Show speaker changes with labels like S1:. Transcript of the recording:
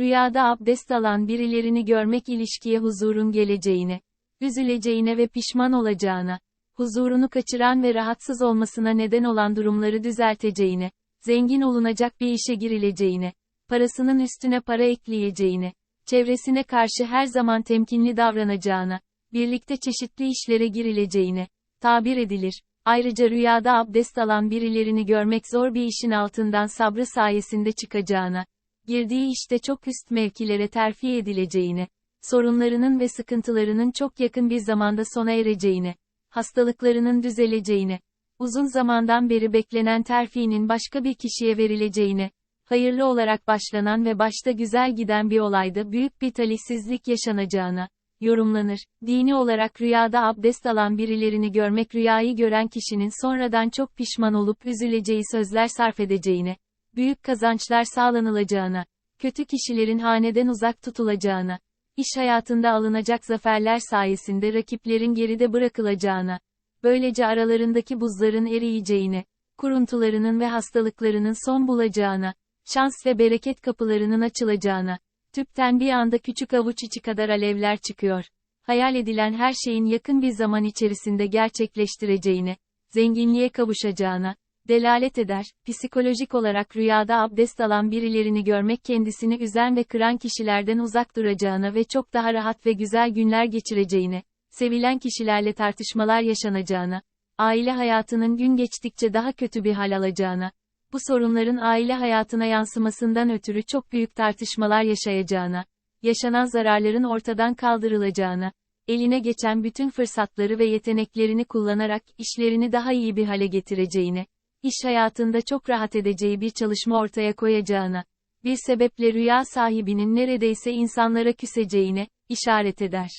S1: Rüyada abdest alan birilerini görmek ilişkiye huzurun geleceğine, üzüleceğine ve pişman olacağına, huzurunu kaçıran ve rahatsız olmasına neden olan durumları düzelteceğine, zengin olunacak bir işe girileceğine, parasının üstüne para ekleyeceğine, çevresine karşı her zaman temkinli davranacağına, birlikte çeşitli işlere girileceğine, tabir edilir. Ayrıca rüyada abdest alan birilerini görmek zor bir işin altından sabrı sayesinde çıkacağına, girdiği işte çok üst mevkilere terfi edileceğine, sorunlarının ve sıkıntılarının çok yakın bir zamanda sona ereceğine, hastalıklarının düzeleceğine, uzun zamandan beri beklenen terfinin başka bir kişiye verileceğine, hayırlı olarak başlanan ve başta güzel giden bir olayda büyük bir talihsizlik yaşanacağına, yorumlanır. Dini olarak rüyada abdest alan birilerini görmek rüyayı gören kişinin sonradan çok pişman olup üzüleceği sözler sarf edeceğine, büyük kazançlar sağlanılacağına, kötü kişilerin haneden uzak tutulacağına, iş hayatında alınacak zaferler sayesinde rakiplerin geride bırakılacağına, böylece aralarındaki buzların eriyeceğine, kuruntularının ve hastalıklarının son bulacağına, şans ve bereket kapılarının açılacağına, tüpten bir anda küçük avuç içi kadar alevler çıkıyor. Hayal edilen her şeyin yakın bir zaman içerisinde gerçekleştireceğine, zenginliğe kavuşacağına, delalet eder. Psikolojik olarak rüyada abdest alan birilerini görmek kendisini üzen ve kıran kişilerden uzak duracağına ve çok daha rahat ve güzel günler geçireceğine, sevilen kişilerle tartışmalar yaşanacağına, aile hayatının gün geçtikçe daha kötü bir hal alacağına, bu sorunların aile hayatına yansımasından ötürü çok büyük tartışmalar yaşayacağına, yaşanan zararların ortadan kaldırılacağına, eline geçen bütün fırsatları ve yeteneklerini kullanarak işlerini daha iyi bir hale getireceğine, iş hayatında çok rahat edeceği bir çalışma ortaya koyacağına, bir sebeple rüya sahibinin neredeyse insanlara küseceğine, işaret eder.